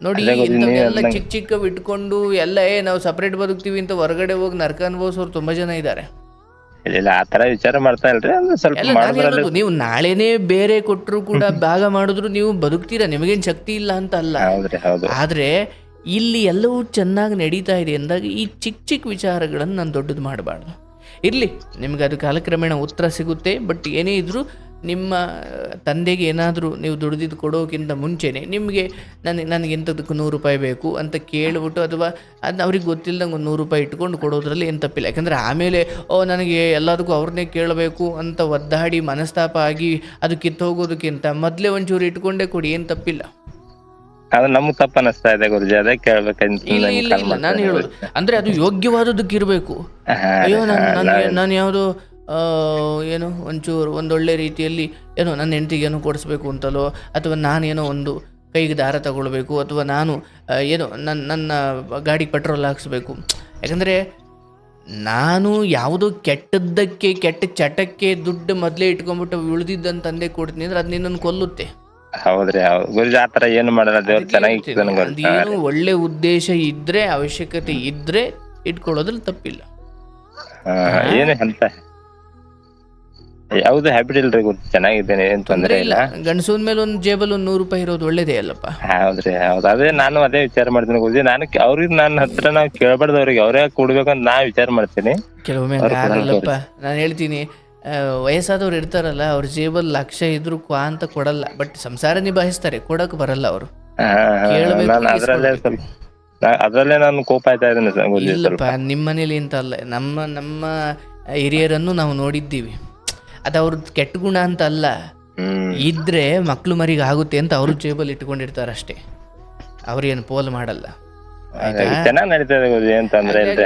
ನೋಡಿ ಎಲ್ಲ ಚಿಕ್ಕ ಚಿಕ್ಕ ಇಟ್ಕೊಂಡು ಎಲ್ಲ ಏ ನಾವು ಸಪ್ರೇಟ್ ಬದುಕ್ತೀವಿ ಅಂತ ಹೊರಗಡೆ ಹೋಗಿ ನರ್ಕ ಅನುಭವಿಸೋರು ತುಂಬಾ ಜನ ಇದ್ದಾರೆ. ಇಲ್ಲ ಆ ತರ ವಿಚಾರ ಮಾಡ್ತಾ ಇಲ್ರಿ ಅಂದ್ರೆ ಸ್ವಲ್ಪ ಎಲ್ಲ ನಾನು ಮಾಡೋದ್ರಲ್ಲಿ ಹೇಳೋದು ನೀವು ನಾಳೆನೇ ಬೇರೆ ಕೊಟ್ಟರು ಕೂಡ ಭಾಗ ಮಾಡಿದ್ರು ನೀವು ಬದುಕ್ತೀರಾ? ನಿಮಗೇನು ಶಕ್ತಿ ಇಲ್ಲ ಅಂತ ಅಲ್ಲ ಆದ್ರೆ ಹೌದು. ಆದರೆ ಇಲ್ಲಿ ಎಲ್ಲವೂ ಚೆನ್ನಾಗಿ ನಡೀತಾ ಇದೆ ಅಂದಾಗ ಈ ಚಿಕ್ಕ ಚಿಕ್ಕ ವಿಚಾರಗಳನ್ನು ನಾನು ದೊಡ್ಡದು ಮಾಡಬಾರ್ದು. ಇರಲಿ ನಿಮ್ಗೆ ಅದು ಕಾಲಕ್ರಮೇಣ ಉತ್ತರ ಸಿಗುತ್ತೆ ಬಟ್ ಏನೇ ಇದ್ರೂ ನಿಮ್ಮ ತಂದೆಗೆ ಏನಾದರೂ ನೀವು ದುಡಿದಿದ್ದು ಕೊಡೋಕ್ಕಿಂತ ಮುಂಚೆನೆ ನಿಮಗೆ ನನಗೆ ನನಗೆ ಎಂಥದಕ್ಕೆ ನೂರು ರೂಪಾಯಿ ಬೇಕು ಅಂತ ಕೇಳಿಬಿಟ್ಟು ಅಥವಾ ಅದನ್ನ ಅವ್ರಿಗೆ ಗೊತ್ತಿಲ್ಲದಂಗೆ ಒಂದು ನೂರು ರೂಪಾಯಿ ಇಟ್ಕೊಂಡು ಕೊಡೋದ್ರಲ್ಲಿ ಏನು ತಪ್ಪಿಲ್ಲ. ಯಾಕಂದರೆ ಆಮೇಲೆ ಓ ನನಗೆ ಎಲ್ಲದಕ್ಕೂ ಅವ್ರನ್ನೇ ಕೇಳಬೇಕು ಅಂತ ಒದ್ದಾಡಿ ಮನಸ್ತಾಪ ಆಗಿ ಅದು ಕಿತ್ತೋಗೋದಕ್ಕಿಂತ ಮೊದಲೇ ಒಂಚೂರು ಇಟ್ಕೊಂಡೇ ಕೊಡಿ ಏನು ತಪ್ಪಿಲ್ಲ. ಅದು ನಮ್ಗ್ ತಪ್ಪ ಅನಿಸ್ತಾ ಇದೆ ಗುರುಜಿ ಅದೇ ಕೇಳ್ಬೇಕಂತ ಇಲ್ಲ ಇಲ್ಲ ಇಲ್ಲ ನಾನು ಹೇಳೋದು. ಅಂದ್ರೆ ಅದು ಯೋಗ್ಯವಾದದಕ್ಕೆ ಇರಬೇಕು ಅಯ್ಯೋ ನಾನು ನಾನು ಯಾವುದೋ ಏನೋ ಒಂಚೂರು ಒಂದೊಳ್ಳೆ ರೀತಿಯಲ್ಲಿ ಏನೋ ನನ್ನ ಹೆಂಡತಿಗೇನೋ ಕೊಡಿಸ್ಬೇಕು ಅಂತಲೋ ಅಥವಾ ನಾನೇನೋ ಒಂದು ಕೈಗೆ ದಾರ ತಗೊಳ್ಬೇಕು ಅಥವಾ ನಾನು ಏನೋ ನನ್ನ ನನ್ನ ಗಾಡಿಗೆ ಪೆಟ್ರೋಲ್ ಹಾಕಿಸ್ಬೇಕು. ಯಾಕಂದರೆ ನಾನು ಯಾವುದೋ ಕೆಟ್ಟದ್ದಕ್ಕೆ ಕೆಟ್ಟ ಚಟಕ್ಕೆ ದುಡ್ಡು ಮೊದಲೇ ಇಟ್ಕೊಂಡ್ಬಿಟ್ಟು ಉಳಿದಿದ್ದಂತ ತಂದೆ ಕೊಡ್ತೀನಿ ಅಂದ್ರೆ ಅದು ನಿನ್ನನ್ನು ಕೊಲ್ಲುತ್ತೆ. ಹೌದ್ರಿ ಹೌದು. ಗುರುಜಿ ಆತರ ಏನು ಮಾಡಲ್ಲ ದೇವ್ರ ಚೆನ್ನಾಗಿ ಇಕ್ತಾನೆ ಗುರುಜಿ. ಅದೇನು ಒಳ್ಳೆ ಉದ್ದೇಶ ಇದ್ರೆ ಅವಶ್ಯಕತೆ ಇದ್ರೆ ಇಟ್ಕೊಳ್ಳೋದ್ರಲ್ಲಿ ತಪ್ಪಿಲ್ಲ. ಏನು ಅಂತ. ಯಾವ್ದು ಹ್ಯಾಬಿಟ್ ಇಲ್ರಿ ಗುರು ಚೆನ್ನಾಗಿದ್ದೇನೆ ಏನ್ ತೊಂದ್ರೆ ಇಲ್ಲ ಗಂಡಸೂನ್ ಮೇಲೆ ಒಂದು ಜೇಬಲ್ ಒಂದ್ ನೂರು ರೂಪಾಯಿ ಇರೋದು ಒಳ್ಳೇದೇ ಅಲ್ಲಪ್ಪ. ಹೌದ್ರಿ ಹೌದು ಅದೇ ನಾನು ಅದೇ ವಿಚಾರ ಮಾಡ್ತೀನಿ ಗುರುಜಿ ನಾನು ಅವ್ರಿಗೆ ನನ್ನ ಹತ್ರ ನಾವು ಕೇಳ್ಬಾರ್ದು ಅವ್ರಿಗೆ ಅವ್ರೇ ಕೊಡ್ಬೇಕಂತ ನಾ ವಿಚಾರ ಮಾಡ್ತೀನಿ. ಕೆಲವೊಮ್ಮೆ ಆಗಲ್ಲಪ್ಪ ನಾನು ಹೇಳ್ತೀನಿ ಆ, ವಯಸ್ಸಾದವ್ರು ಇರ್ತಾರಲ್ಲ ಅವ್ರ ಜೇಬಲ್ ಲಕ್ಷ ಇದ್ರು ಕ್ವಾ ಅಂತ ಕೊಡಲ್ಲ ಬಟ್ ಸಂಸಾರ ನಿಭಾಯಿಸ್ತಾರೆ ಕೊಡಕ್ ಬರಲ್ಲ ಅವರು. ಹಾ, ಹಾ, ಕೇಳ್ಬೇಕು, ನಾನು ಅದ್ರಲ್ಲೇ ಸ್ವಲ್ಪ ನಾ- ಅದ್ರಲ್ಲೇ ನಾನು ಕೋಪ ಆಯ್ತಾ ಇದ್ದೇನೆ ಗುರುಜಿ ಸ್ವಲ್ಪ. ಇಲ್ಲಪ್ಪ ನಿಮ್ಮ ಮನೇಲಿ ಅಂತ ಅಲ್ಲ ನಮ್ಮ ನಮ್ಮ ಹಿರಿಯರನ್ನು ನಾವು ನೋಡಿದ್ದೀವಿ. ಅದು ಅವ್ರದ್ದು ಕೆಟ್ಟ ಗುಣ ಅಂತ ಅಲ್ಲ ಇದ್ರೆ ಮಕ್ಳು ಮರಿಗೆ ಆಗುತ್ತೆ ಅಂತ ಅವರು ಜೇಬಲ್ ಇಟ್ಕೊಂಡಿರ್ತಾರೆ ಅಷ್ಟೇ. ಅವ್ರೇನು ಪೋಲ್ ಮಾಡಲ್ಲ.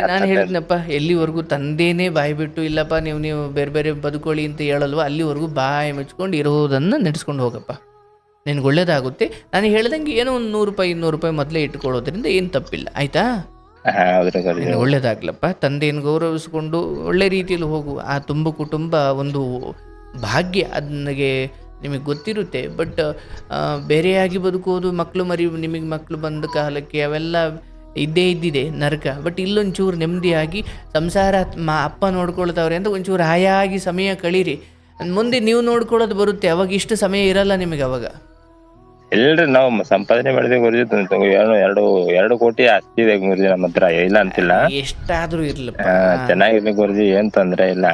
ನಾನು ಹೇಳಿದ್ನಪ್ಪ ಎಲ್ಲಿವರೆಗೂ ತಂದೇನೆ ಬಾಯಿ ಬಿಟ್ಟು ಇಲ್ಲಪ್ಪ ನೀವು ನೀವು ಬೇರೆ ಬೇರೆ ಬದುಕೊಳ್ಳಿ ಅಂತ ಹೇಳಲ್ವ ಅಲ್ಲಿವರೆಗೂ ಬಾಯಿ ಮುಚ್ಕೊಂಡು ಇರೋದನ್ನ ನಡೆಸ್ಕೊಂಡು ಹೋಗಪ್ಪ. ನಿನ್ಗೆ ಒಳ್ಳೇದಾಗುತ್ತೆ. ನಾನು ಹೇಳ್ದಂಗೆ ಏನೋ ಒಂದು ನೂರು ರೂಪಾಯಿ ಇನ್ನೂರು ರೂಪಾಯಿ ಮೊದಲೇ ಇಟ್ಕೊಳ್ಳೋದ್ರಿಂದ ಏನು ತಪ್ಪಿಲ್ಲ. ಆಯ್ತಾ? ಒಳ್ಳೇದಾಗ್ಲಪ್ಪ. ತಂದೆಯನ್ನು ಗೌರವಿಸಿಕೊಂಡು ಒಳ್ಳೆ ರೀತಿಯಲ್ಲಿ ಹೋಗು. ಆ ತುಂಬ ಕುಟುಂಬ ಒಂದು ಭಾಗ್ಯ ಅದು ನನಗೆ ನಿಮಗೆ ಗೊತ್ತಿರುತ್ತೆ. ಬಟ್ ಬೇರೆಯಾಗಿ ಬದುಕೋದು ಮಕ್ಕಳು ಮರಿ ನಿಮಗೆ ಮಕ್ಕಳು ಬಂದ ಕಾಲಕ್ಕೆ ಅವೆಲ್ಲ ಇದ್ದೇ ಇದ್ದಿದೆ, ನರಕ. ಬಟ್ ಇಲ್ಲೊಂಚೂರು ನೆಮ್ಮದಿಯಾಗಿ ಸಂಸಾರ ಅಪ್ಪ ನೋಡ್ಕೊಳ್ತಾವ್ರೆ ಅಂತ ಒಂಚೂರು ಹಾಯಾಗಿ ಸಮಯ ಕಳೀರಿ. ಮುಂದೆ ನೀವು ನೋಡ್ಕೊಳ್ಳೋದು ಬರುತ್ತೆ. ಅವಾಗ ಇಷ್ಟು ಸಮಯ ಇರಲ್ಲ ನಿಮಗೆ ಅವಾಗ. ಇಲ್ರಿ ನಾವು ಸಂಪಾದನೆ ಮಾಡಿದ್ವಿ ಗುರುಜಿ ಏನು ಎರಡು ಎರಡು ಕೋಟಿ ಆಸ್ತಿ ಇದೆ ಗುರುಜಿ ನಮ್ಮ ಹತ್ರ ಇಲ್ಲ ಅಂತಿಲ್ಲ. ಎಷ್ಟಾದ್ರೂ ಇರ್ಲಿಲ್ಲ ಚೆನ್ನಾಗಿರ್ಲಿ ಚೆನ್ನಾಗಿದೆ ಗುರುಜಿ ಏನ್ ತೊಂದ್ರೆ ಇಲ್ಲ.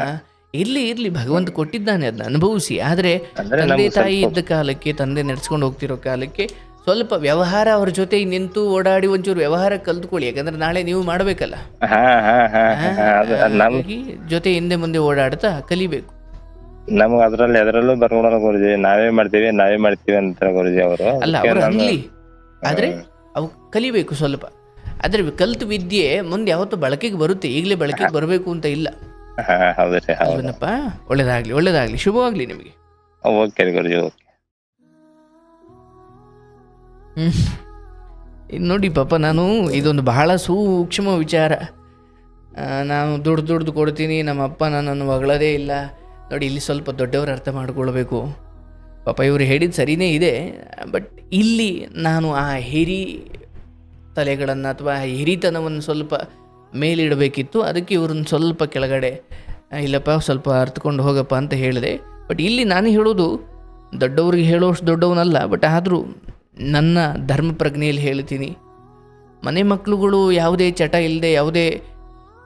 ಇಲ್ಲಿ ಇರ್ಲಿ ಇರ್ಲಿ ಭಗವಂತ ಕೊಟ್ಟಿದ್ದಾನೆ ಅದನ್ನ ಅನುಭವಿಸಿ. ಆದ್ರೆ ಅಂದ್ರೆ ತಂದೆ ನಮ್ಗೆ ತಾಯಿ ಇದ್ದ ಕಾಲಕ್ಕೆ ತಂದೆ ನಡ್ಸ್ಕೊಂಡು ಹೋಗ್ತಿರೋ ಕಾಲಕ್ಕೆ ಸ್ವಲ್ಪ ವ್ಯವಹಾರ ಅವ್ರ ಜೊತೆ ನಿಂತು ಓಡಾಡಿ ಒಂಚೂರು ವ್ಯವಹಾರ ಕಲ್ತ್ಕೊಳ್ಳಿ. ಯಾಕಂದ್ರೆ ನಾಳೆ ನೀವು ಮಾಡಬೇಕಲ್ಲ. ಹಾ ಹಾ ಹಾ ಹಾ, ಹಾ ಅದು ಅದು ನಮ್ ಹಾಗಾಗಿ ಜೊತೆ ಹಿಂದೆ ಮುಂದೆ ಓಡಾಡ್ತಾ ಕಲಿಬೇಕು. ನಮ್ಗ್ ಅದ್ರಲ್ಲಿ ಅದ್ರಲ್ಲೂ ಬರ್ಕೊಡಲ್ಲ ಗುರುಜಿ. ನಾವೇ ಮಾಡ್ತೀವಿ ನಾವೇ ಮಾಡ್ತೀವಿ ಅಂತ ಗುರುಜಿ ಅವರು. ಅಲ್ಲ ಅವ್ರು ಅನ್ಲಿ ಆದ್ರೆ ಅವು ಕಲಿಬೇಕು ಸ್ವಲ್ಪ. ಆದ್ರೆ ಕಲ್ತು ವಿದ್ಯೆ ಮುಂದೆ ಯಾವತ್ತೂ ಬಳಕೆಗೆ ಬರುತ್ತೆ. ಈಗಲೇ ಬಳಕೆಗೆ ಬರಬೇಕು ಅಂತ ಇಲ್ಲ. ಹಾ ಹೌದ್ರಿ ಹೌದು. ಅಲ್ವೇನಪ್ಪ? ಒಳ್ಳೇದಾಗ್ಲಿ ಒಳ್ಳೇದಾಗ್ಲಿ. ಶುಭವಾಗ್ಲಿ ನಿಮಗೆ. Okay Guruji okay. ನೋಡಿ ಪಾಪ ನಾನು ಇದೊಂದು ಬಹಳ ಸೂಕ್ಷ್ಮ ವಿಚಾರ. ನಾನು ದುಡ್ಡು ದುಡ್ದು ಕೊಡ್ತೀನಿ ನಮ್ಮ ಅಪ್ಪ ನನ್ನನ್ನು ಹೊಗಳದೇ ಇಲ್ಲ. ನೋಡಿ, ಇಲ್ಲಿ ಸ್ವಲ್ಪ ದೊಡ್ಡವರು ಅರ್ಥ ಮಾಡ್ಕೊಳ್ಬೇಕು. ಪಾಪ, ಇವರು ಹೇಳಿದ ಸರಿನೇ ಇದೆ, ಬಟ್ ಇಲ್ಲಿ ನಾನು ಆ ಹಿರಿ ತಲೆಗಳನ್ನು ಅಥವಾ ಹಿರಿತನವನ್ನು ಸ್ವಲ್ಪ ಮೇಲಿಡಬೇಕಿತ್ತು. ಅದಕ್ಕೆ ಇವ್ರನ್ನ ಸ್ವಲ್ಪ ಕೆಳಗಡೆ ಇಲ್ಲಪ್ಪ, ಸ್ವಲ್ಪ ಅರ್ತ್ಕೊಂಡು ಹೋಗಪ್ಪ ಅಂತ ಹೇಳಿದೆ. ಬಟ್ ಇಲ್ಲಿ ನಾನು ಹೇಳೋದು ದೊಡ್ಡವ್ರಿಗೆ ಹೇಳೋಷ್ಟು ದೊಡ್ಡವನಲ್ಲ, ಬಟ್ ಆದರೂ ನನ್ನ ಧರ್ಮ ಪ್ರಜ್ಞೆಯಲ್ಲಿ ಹೇಳ್ತೀನಿ. ಮನೆ ಮಕ್ಕಳುಗಳು ಯಾವುದೇ ಚಟ ಇಲ್ಲದೆ, ಯಾವುದೇ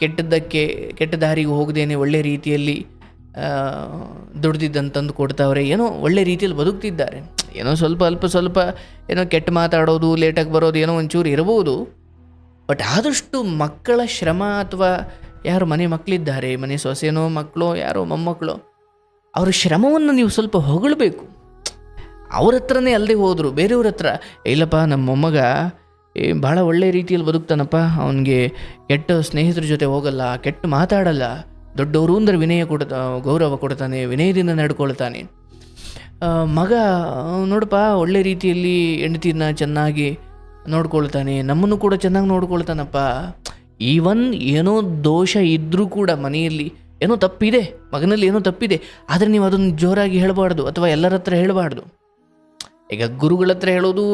ಕೆಟ್ಟದ್ದಕ್ಕೆ, ಕೆಟ್ಟ ದಾರಿಗೆ ಹೋಗದೇನೆ ಒಳ್ಳೆ ರೀತಿಯಲ್ಲಿ ದುಡ್ದಿದ್ದನ್ನು ತಂದು ಕೊಡ್ತಾವ್ರೆ, ಏನೋ ಒಳ್ಳೆ ರೀತಿಯಲ್ಲಿ ಬದುಕ್ತಿದ್ದಾರೆ. ಏನೋ ಸ್ವಲ್ಪ ಅಲ್ಪ ಸ್ವಲ್ಪ ಏನೋ ಕೆಟ್ಟ ಮಾತಾಡೋದು ಲೇಟಾಗಿ ಬರೋದು, ಏನೋ ಒಂಚೂರು ಇರ್ಬೋದು ಬಟ್ ಆದಷ್ಟು ಮಕ್ಕಳ ಶ್ರಮ ಅಥವಾ ಯಾರು ಮನೆ ಮಕ್ಕಳಿದ್ದಾರೆ ಮನೆ ಸೊಸೆನೋ, ಮಕ್ಕಳು, ಯಾರೋ ಮೊಮ್ಮಕ್ಕಳು, ಅವ್ರ ಶ್ರಮವನ್ನು ನೀವು ಸ್ವಲ್ಪ ಹೊಗಳಬೇಕು. ಅವ್ರ ಹತ್ರನೇ ಅಲ್ಲದೆ ಹೋದರು, ಬೇರೆಯವ್ರ ಹತ್ರ, ಇಲ್ಲಪ್ಪ, ನಮ್ಮ ಮೊಮ್ಮಗ ಭಾಳ ಒಳ್ಳೆ ರೀತಿಯಲ್ಲಿ ಬದುಕ್ತಾನಪ್ಪ, ಅವನಿಗೆ ಕೆಟ್ಟ ಸ್ನೇಹಿತರ ಜೊತೆ ಹೋಗಲ್ಲ, ಕೆಟ್ಟ ಮಾತಾಡಲ್ಲ ದೊಡ್ಡವರು ಅಂದರೆ ವಿನಯ ಕೊಡ ಗೌರವ ಕೊಡ್ತಾನೆ, ವಿನಯದಿಂದ ನಡ್ಕೊಳ್ತಾನೆ. ಮಗ, ನೋಡಪ್ಪ, ಒಳ್ಳೆ ರೀತಿಯಲ್ಲಿ ಹೆಂಡತಿನ ಚೆನ್ನಾಗಿ ನೋಡ್ಕೊಳ್ತಾನೆ, ನಮ್ಮನ್ನು ಕೂಡ ಚೆನ್ನಾಗಿ ನೋಡ್ಕೊಳ್ತಾನಪ್ಪ. ಈವನ್ ಏನೋ ದೋಷ ಇದ್ದರೂ ಕೂಡ ಮನೆಯಲ್ಲಿ ಏನೋ ತಪ್ಪಿದೆ, ಮಗನಲ್ಲಿ ಏನೋ ತಪ್ಪಿದೆ, ಆದರೆ ನೀವು ಅದನ್ನು ಜೋರಾಗಿ ಹೇಳಬಾರ್ದು ಅಥವಾ ಎಲ್ಲರ ಹತ್ರ ಹೇಳಬಾರ್ದು. ಈಗ ಗುರುಗಳ ಹತ್ರ ಹೇಳೋದು,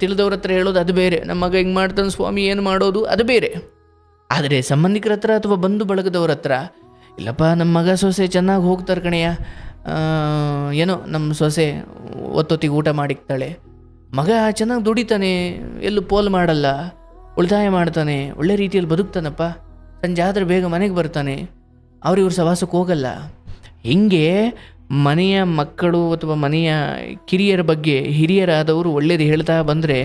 ತಿಳಿದವ್ರ ಹತ್ರ ಹೇಳೋದು ಅದು ಬೇರೆ, ನಮ್ಮ ಮಗ ಹಿಂಗೆ ಮಾಡ್ತಾನೆ ಸ್ವಾಮಿ, ಏನು ಮಾಡೋದು ಅದು ಬೇರೆ. ಆದರೆ ಸಂಬಂಧಿಕರ ಹತ್ರ ಅಥವಾ ಬಂಧು ಬಳಗದವ್ರ ಹತ್ರ ಇಲ್ಲಪ್ಪ ನಮ್ಮ ಮಗ ಸೊಸೆ ಚೆನ್ನಾಗಿ ಹೋಗ್ತಾರೆ ಕಣೆಯ ಏನೋ ನಮ್ಮ ಸೊಸೆ ಒತ್ತೊತ್ತಿಗೆ ಊಟ ಮಾಡಿಕ್ತಾಳೆ. ಮಗ ಚೆನ್ನಾಗಿ ದುಡಿತಾನೆ, ಎಲ್ಲೂ ಪೋಲ್ ಮಾಡಲ್ಲ, ಉಳಿತಾಯ ಮಾಡ್ತಾನೆ, ಒಳ್ಳೆ ರೀತಿಯಲ್ಲಿ ಬದುಕ್ತಾನಪ್ಪ. ಸಂಜೆ ಆದರೆ ಬೇಗ ಮನೆಗೆ ಬರ್ತಾನೆ. ಅವ್ರಿವ್ರ ಸವಾಸಕ್ಕೆ ಹೋಗಲ್ಲ. ಹಿಂಗೆ ಮನೆಯ ಮಕ್ಕಳು ಅಥವಾ ಮನೆಯ ಕಿರಿಯರ ಬಗ್ಗೆ ಹಿರಿಯರಾದವರು ಒಳ್ಳೇದು ಹೇಳ್ತಾ ಬಂದರೆ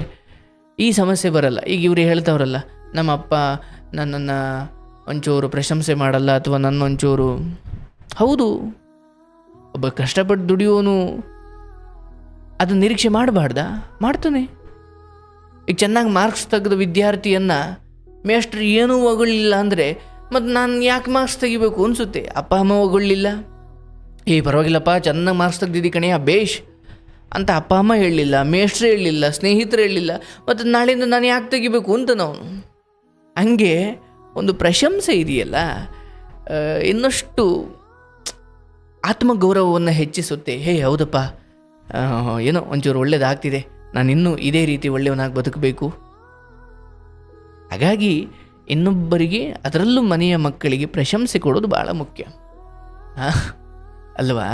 ಈ ಸಮಸ್ಯೆ ಬರಲ್ಲ. ಈಗ ಇವರು ಹೇಳ್ತಾವ್ರಲ್ಲ ನಮ್ಮ ಅಪ್ಪ ನನ್ನನ್ನು ಒಂಚೂರು ಪ್ರಶಂಸೆ ಮಾಡಲ್ಲ ಅಥವಾ ನನ್ನ ಒಂಚೂರು ಹೌದು. ಒಬ್ಬ ಕಷ್ಟಪಟ್ಟು ದುಡಿಯೋನು ಅದು ನಿರೀಕ್ಷೆ ಮಾಡಬಾರ್ದ? ಮಾಡ್ತಾನೆ. ಈಗ ಚೆನ್ನಾಗಿ ಮಾರ್ಕ್ಸ್ ತೆಗೆದ ವಿದ್ಯಾರ್ಥಿಯನ್ನು ಮೇಷ್ಟ್ರು ಏನೂ ಹೊಗಳಿಲ್ಲ ಅಂದರೆ ಮತ್ತು ನಾನು ಯಾಕೆ ಮಾರ್ಕ್ಸ್ ತೆಗಿಬೇಕು ಅನಿಸುತ್ತೆ? ಅಪ್ಪ, ಅಮ್ಮ ಹೊಗಳಿಲ್ಲ? ಏ, ಪರವಾಗಿಲ್ಲಪ್ಪ, ಚೆನ್ನಾಗಿ ಮಾರ್ಕ್ಸ್ ತೆಗ್ದಿದ್ದಿ ಕಣೆಯ ಬೇಷ್. ಅಂತ ಅಪ್ಪ, ಅಮ್ಮ ಹೇಳಲಿಲ್ಲ ಮೇಷ್ಟ್ರು ಹೇಳಲಿಲ್ಲ, ಸ್ನೇಹಿತರು ಹೇಳಲಿಲ್ಲ ಮತ್ತು ನಾಳೆಯಿಂದ ನಾನು ಯಾಕೆ ತೆಗಿಬೇಕು ಅಂತ ನಾವು ಹಂಗೆ ಒಂದು ಪ್ರಶಂಸೆ ಇದೆಯಲ್ಲ ಇನ್ನಷ್ಟು ಆತ್ಮಗೌರವವನ್ನು ಹೆಚ್ಚಿಸುತ್ತೆ. ಹೇ, ಹೌದಪ್ಪ. ಏನೋ ಒಂಚೂರು ಒಳ್ಳೇದಾಗ್ತಿದೆ. ನಾನು ಇನ್ನೂ ಇದೇ ರೀತಿ ಒಳ್ಳೆಯವನಾಗಿ ಬದುಕಬೇಕು. ಹಾಗಾಗಿ ಇನ್ನೊಬ್ಬರಿಗೆ, ಅದರಲ್ಲೂ ಮನೆಯ ಮಕ್ಕಳಿಗೆ ಪ್ರಶಂಸೆ ಕೊಡೋದು ಭಾಳ ಮುಖ್ಯ. ಅಲ್ವಾ?